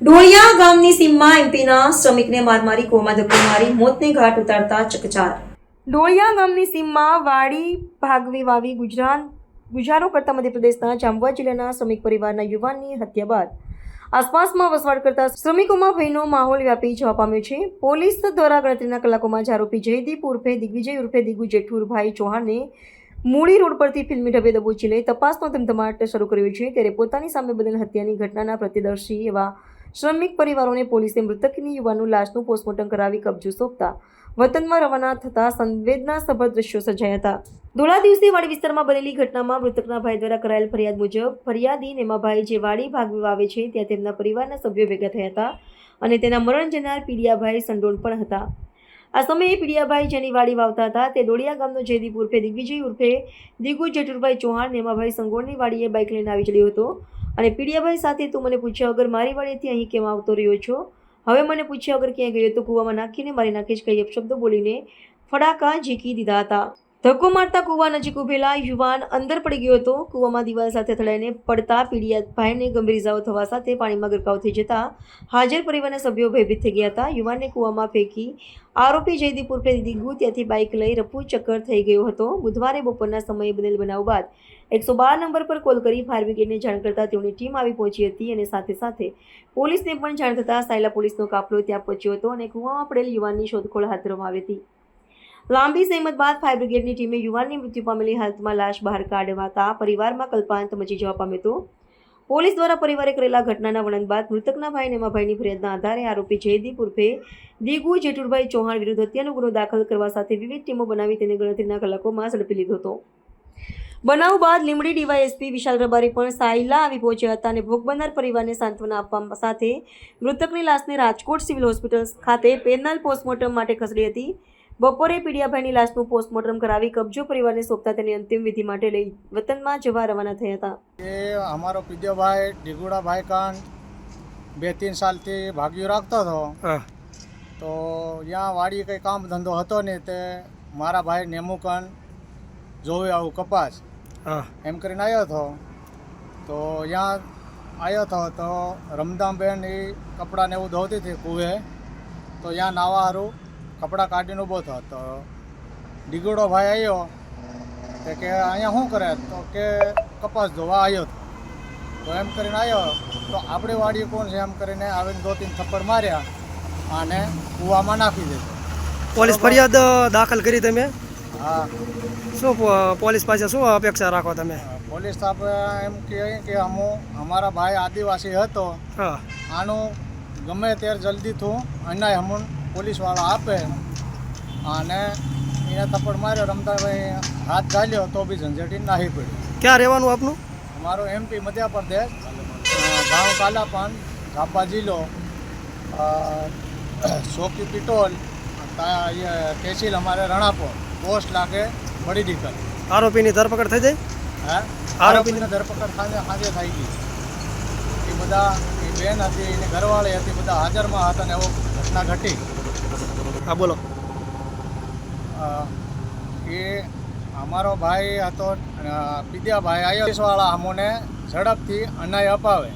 ઢોળિયા ગામની સીમમાં એમપીના શ્રમિકને માર મારી કોમા ધક્કો મારી, મોતને ઘાટ ઉતારતા ચકચાર. ઢોળિયા ગામની સીમમાં વાડી ભાગવી વાવી ગુજરાત ગુજારો કરતા મધ્યપ્રદેશના જામવા જિલ્લાના શ્રમિક પરિવારના યુવાનની હત્યા બાદ આસપાસમાં વસવાટ કરતા શ્રમિકોમાં ભયનો માહોલ વ્યાપી જવા પામ્યો છે. પોલીસ દ્વારા ગણતરીના કલાકોમાં જ જયદીપ ઉર્ફે, દિગ્વિજય ઉર્ફે, દિગુ જેઠુરભાઈ ચૌહાણને મૂળી રોડ પરથી ફિલ્મી ઢબે દબોચી લઈ તપાસનો ધમધમાટ શરૂ કર્યો છે. ત્યારે પોતાની સામે બનેલ હત્યાની ઘટનાના પ્રત્યદર્શી એવા શ્રમિક પરિવારોને પોલીસે મૃતકની યુવાનનું લાશનું પોસ્ટમોર્ટમ કરાવી કબજો સોંપતા વતનમાં રવાના થતા સંવેદનાસભર દ્રશ્યો સર્જાયા હતા. ધોળા દિવસે વાડી વિસ્તારમાં બનેલી ઘટનામાં મૃતકના ભાઈ દ્વારા કરાયેલ ફરિયાદ મુજબ ફરિયાદી નેમાભાઈ જે વાડી ભાગ વાવે છે, ત્યાં તેમના પરિવારના સભ્યો ભેગા થયા હતા અને તેના મરણ જનાર પીડિયાભાઈ સંડોણ પણ હતા. આ સમયે પીડિયાભાઈ જેની વાડી વાવતા હતા. તે દોડિયા ગામનો જયદીપ ઉર્ફે દિગ્વિજય ઉર્ફે દિગુ જેઠુરભાઈ ચૌહાણ નેમાભાઈ સંગોળની વાડીએ બાઇક લઈને આવી ચડ્યો હતો. અને પીડિયાભાઈ સાથે તું મને પૂછ્યા વગર મારી વાડીથી અહીં કેમ આવતો રહ્યો છો? હવે મને પૂછ્યા વગર ક્યાં ગયો તો કૂવામાં નાખીને મારી નાખીશ કઈ અપશબ્દો બોલીને ફડાકા ઝીકી દીધા હતા. ધક્કો મારતા કૂવા નજીક ઉભેલા યુવાન અંદર પડી ગયો હતો. કૂવામાં દિવાલ સાથે અથડાઈને પડતા પીડિયાભાઈને ગંભીર ઇજાઓ થવા સાથે પાણીમાં ગરકાવ થઈ જતા હાજર પરિવારના સભ્યો ભયભીત થઈ ગયા હતા. યુવાનને કૂવામાં ફેંકી આરોપી જયદીપ ઉર્ફે દિગુ ત્યાંથી બાઇક લઈ રફુ ચક્કર થઈ ગયો હતો. બુધવારે બપોરના સમયે બનેલ બનાવ બાદ એકસો બાર નંબર પર કોલ કરી ફાયર બ્રિગેડને જાણ કરતાં તેઓની ટીમ આવી પહોંચી હતી અને સાથે સાથે પોલીસને પણ જાણ થતાં સાયલા પોલીસનો કાફલો ત્યાં પહોંચ્યો હતો અને કૂવામાં પડેલ યુવાનની શોધખોળ હાથ ધરવામાં આવી હતી. લાંબી સહેમત બાદ ફાયર બ્રિગેડની ટીમે યુવાનની મૃત્યુ પામેલી હાલતમાં લાશ બહાર કાઢવાતા પરિવારમાં કલ્પાંત મચી જવા પામ્યો હતો. પોલીસ દ્વારા પરિવારે કરેલા ઘટનાના વર્ણન બાદ મૃતકના ભાઈ નેમાભાઈની ફરિયાદના આધારે આરોપી જયદીપ ઉર્ફે દિગુ જેઠુરભાઈ ચૌહાણ વિરુદ્ધ હત્યાનો ગુનો દાખલ કરવા સાથે વિવિધ ટીમો બનાવી તેને ગણતરીના કલાકોમાં ઝડપી લીધો હતો. બનાવ બાદ લીમડી ડીવાયએસપી વિશાલ રબારી પણ સાયલા આવી પહોંચ્યા હતા અને ભોગ બનનાર પરિવારને સાંત્વના આપવા સાથે મૃતકની લાશને રાજકોટ સિવિલ હોસ્પિટલ ખાતે પેનલ પોસ્ટમોર્ટમ માટે ખસેડી હતી. બપોરે પીડિયાભાઈની લાશનું પોસ્ટમોર્ટમ કરાવી કબજો પરિવારને સોંપતા તેની અંતિમ વિધિ માટે લઈ વતનમાં જવા રવાના થયા હતા. એ અમારો પીડિયાભાઈ ડીગુડાભાઈ કાન બે ત્રણ સાલથી ભાગ્યું રાખતો હતો. તો ત્યાં વાડી કંઈ કામ ધંધો હતો નહીં તે મારા ભાઈ નેમુકન જોવે આવું કપાસ. એમ કરીને આવ્યો હતો. તો ત્યાં આવ્યો હતો તો રમદામબેન એ કપડાને એવું ધોતી હતી કુવે. તો ત્યાં નાવા સારું કપડાં કાઢીને ઊભો થયો. તો ડીગુડો ભાઈ આવ્યો તે કે અહીંયા શું કરે? તો કે કપાસ ધોવા આવ્યો તો. એમ કરીને આવ્યો તો આપણી વાડી કોણ છે? એમ કરીને આવીને દો તીન થપ્પડ માર્યા અને કૂવામાં નાખી દીધો. પોલીસ ફરિયાદ દાખલ કરી તમે? હા. શું પોલીસ પાસે શું અપેક્ષા રાખો તમે? પોલીસ આપણે એમ કહે કે અમુ અમારા ભાઈ આદિવાસી હતો. આનું ગમે ત્યારે જલ્દીથી અન્યાય હમું પોલીસવાળા આપે અને એને થપ્પડ માર્યો રમતાભાઈ હાથ ઘાલ્યો તો બી ઝંઝટી નાહી પડ્યું ક્યાં રહેવાનું આપનું? અમારો એમપી મધ્યપ્રદેશ ગામ કાલાપાન ગાબા જિલ્લો સોકી પિટોલ તહેસીલ અમારે રણાપોર પોસ્ટ લાગે મળી દીકર આરોપીની ધરપકડ થઈ જાય હા? આરોપીની ધરપકડ સાંજે સાંજે થઈ ગઈ. એ બધા એ બેન હતી એની ઘરવાળી હતી બધા હાજરમાં હતા ને એવો ઘટના ઘટી. હા બોલો. એ અમારો ભાઈ હતો પીદ્યાભાઈ આવ્યો વાળા અમોને ઝડપથી અનાય અપાવે.